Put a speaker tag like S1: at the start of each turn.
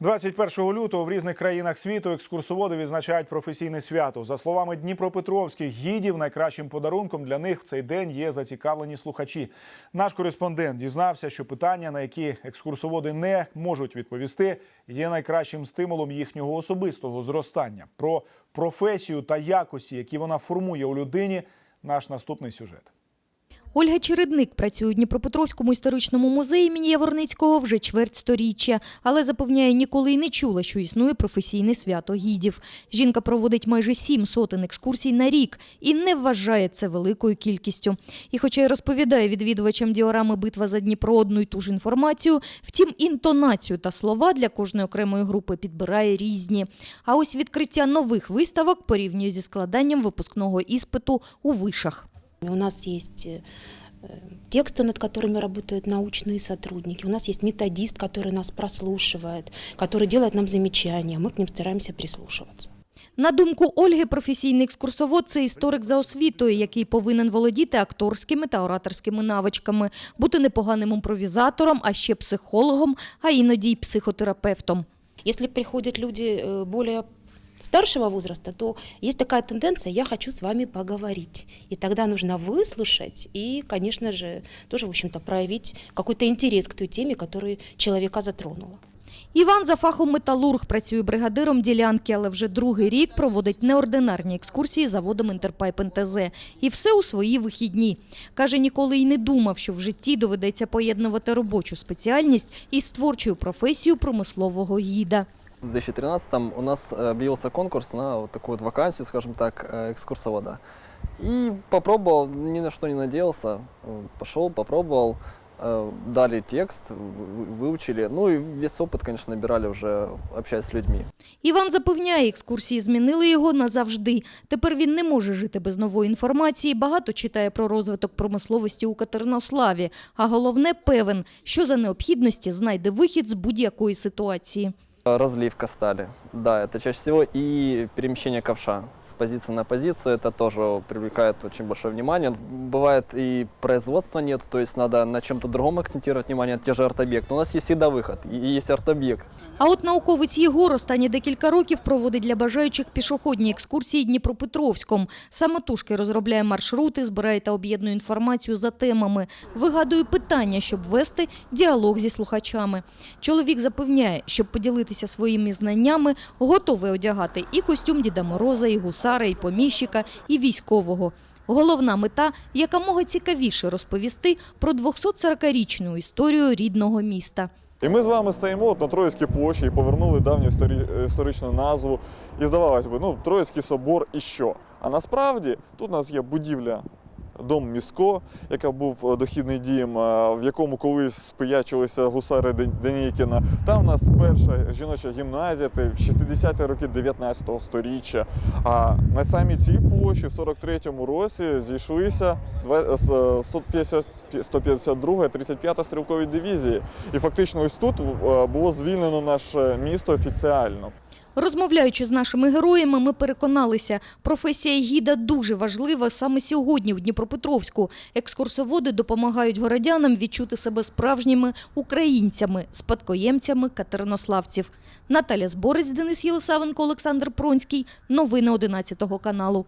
S1: 21 лютого в різних країнах світу екскурсоводи відзначають професійне свято. За словами Дніпропетровських гідів, найкращим подарунком для них в цей день є зацікавлені слухачі. Наш кореспондент дізнався, що питання, на які екскурсоводи не можуть відповісти, є найкращим стимулом їхнього особистого зростання. Про професію та якості, які вона формує у людині, наш наступний сюжет.
S2: Ольга Чередник працює у Дніпропетровському історичному музеї імені Яворницького вже чверть сторіччя, але запевняє, ніколи й не чула, що існує професійне свято гідів. Жінка проводить майже сім сотень екскурсій на рік і не вважає це великою кількістю. І хоча й розповідає відвідувачам діорами битва за Дніпро одну й ту ж інформацію, втім інтонацію та слова для кожної окремої групи підбирає різні. А ось відкриття нових виставок порівнює зі складанням випускного іспиту у вишах.
S3: У нас есть э, тексты, над которыми работают научные сотрудники. У нас есть методист, который нас прослушивает, который делает нам замечания. Мы к ним стараемся прислушиваться.
S2: На думку Ольги, професійний екскурсовод – це історик за освітою, який повинен володіти акторськими та ораторськими навичками, бути непоганим імпровізатором, а ще психологом, а іноді й психотерапевтом.
S3: Если приходят люди э, более старшего возраста, то есть такая тенденция «я хочу с вами поговорить». И тогда нужно выслушать и, конечно же, тоже, в общем-то, проявить какой-то интерес к той теме, которая человека затронула.
S2: Іван за фахом металург працює бригадиром ділянки, але вже другий рік проводить неординарні екскурсії заводом Інтерпайп НТЗ. І все у свої вихідні. Каже, ніколи й не думав, що в житті доведеться поєднувати робочу спеціальність із творчою професією промислового гіда
S4: В 2013 у нас э, объявился конкурс на вот такую вот вакансию, скажем так, э, экскурсовода. И попробовал, ни на что не надеялся. Э, Пошел, попробовал, э, дали текст, вы- выучили. Ну и весь опыт, конечно, набирали уже, общаясь с людьми.
S2: Іван запевняє, екскурсії змінили його назавжди. Тепер він не може жити без нової інформації, багато читає про розвиток промисловості у Катеринославі. А головне, певен, що за необхідності знайде вихід з будь-якої ситуації.
S4: Э, Разливка стали. Да, это чаще всего и перемещение ковша с позиции на позицию. Это тоже привлекает очень большое внимание. Бывает и производства нет, то есть надо на чем-то другом акцентировать внимание, те же арт-объекты. Но у нас есть всегда выход, и есть арт-объект.
S2: А от науковець Єгор останні декілька років проводить для бажаючих пішохідні екскурсії Дніпропетровськом. Самотужки розробляє маршрути, збирає та об'єднує інформацію за темами, вигадує питання, щоб вести діалог зі слухачами. Чоловік запевняє, щоб поділитися своїми знаннями, готовий одягати і костюм Діда Мороза, і гусара, і поміщика, і військового. Головна мета – якомога цікавіше розповісти про 240-річну історію рідного міста.
S5: І ми з вами стоїмо от на Троїцькій площі і повернули давню історичну назву. І здавалось би, ну, Троїцький собор і що? А насправді тут у нас є будівля. Дом Місько, яка був е, дохідний дім, е, в якому колись спиячилися гусари Ден- Денікіна. Там у нас перша жіноча гімназія в 60-ті роки 19 століття. А на самій цій площі в 43-му році зійшлися два- е, 150 152 35 стрілкові дивізії. І фактично ось тут е, було звільнено наше місто офіціально.
S2: Розмовляючи з нашими героями, ми переконалися, професія гіда дуже важлива саме сьогодні в Дніпропетровську. Екскурсоводи допомагають городянам відчути себе справжніми українцями, спадкоємцями катеринославців. Наталя Зборець, Денис Єлисавенко, Олександр Пронський. Новини 11 каналу.